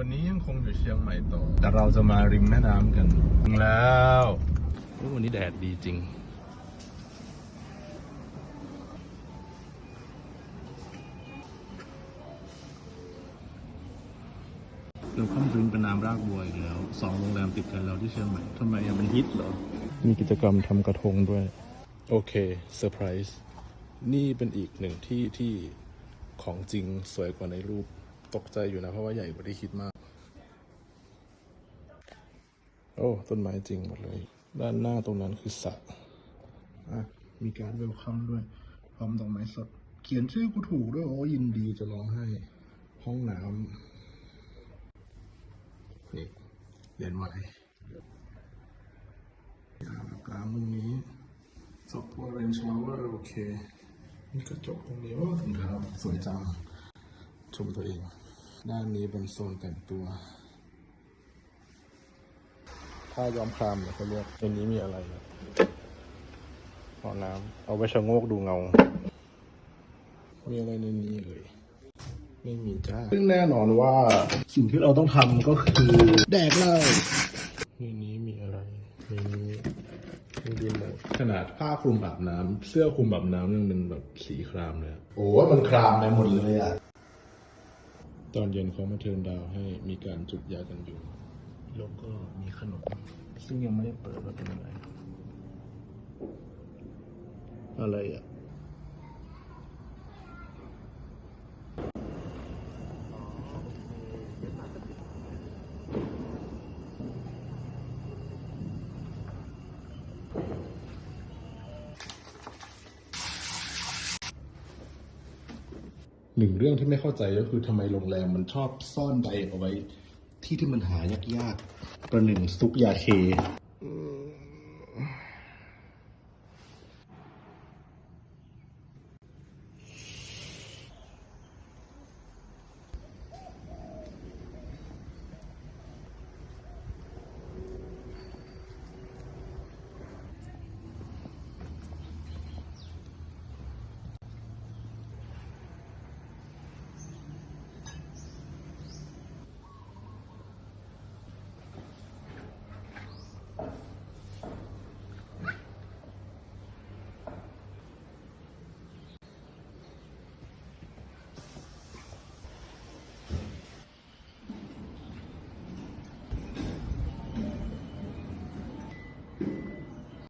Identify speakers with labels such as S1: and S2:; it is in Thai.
S1: วันนี้ยังคงอยู่เชียงใหม่ต่อ แต่เราจะมาริมแม่น้ำกันถึงแล้วโอ้วันนี้แดดดีจริง เราข้ามริมเป็นน้ำรากบัวอีกแล้วสองโรงแรมติดกันแล้วที่เชียงใหม่ทำไมยังมันฮิตเหรอ มีกิจกรรมทำกระทงด้วย โอเคเซอร์ไพรส์นี่เป็นอีกหนึ่งที่ที่ของจริงสวยกว่าในรูป ตกใจอยู่นะ เพราะว่าใหญ่กว่าที่คิดมาก โอ้ ต้นไม้จริงหมดเลย ด้านหน้าตรงนั้นคือสระอะ มีการเวลคัมด้วย พร้อมดอกไม้สด เขียนชื่อกูถูกด้วย โอ้ยินดีจะร้องให้ ห้องน้ำนี่เรียนใหม่อาบน้ำตรงนี้สอบตัวเรนชาวเวอร์โอเคมีกระจกตรงนี้โอ้ถุงเท้าสวยจังชมตัวเอง ด้านนี้เป็นโซนแต่งตัวผ้าย้อมครามเนี่ยเขาเรียกในนี้มีอะไรเนี่ยบ่อน้ำเอาไว้ชะโงกดูเงา มีอะไรในนี้เอ่ยไม่มีจ้าซึ่งแน่นอนว่าสิ่งที่เราต้องทำก็คือ แดกเหล้าในนี้มีอะไรในนี้มีรีโมทขนาดผ้าคลุมอาบน้ำเสื้อคลุมอาบน้ำยังเป็นแบบสีครามเลยอะโอ้มันครามไปหมดเลยอะ ตอนเย็นเขามาเทิร์นดาวให้มีการจุดยากันยุงแล้วก็มีขนม ซึ่งยังไม่ได้เปิดว่าเป็นอะไร อะไรอะ หนึ่งเรื่องที่ไม่เข้าใจก็คือทำไมโรงแรมมันชอบซ่อนใบเอาไว้ที่ที่มันหายากๆประหนึ่งซุกยาเค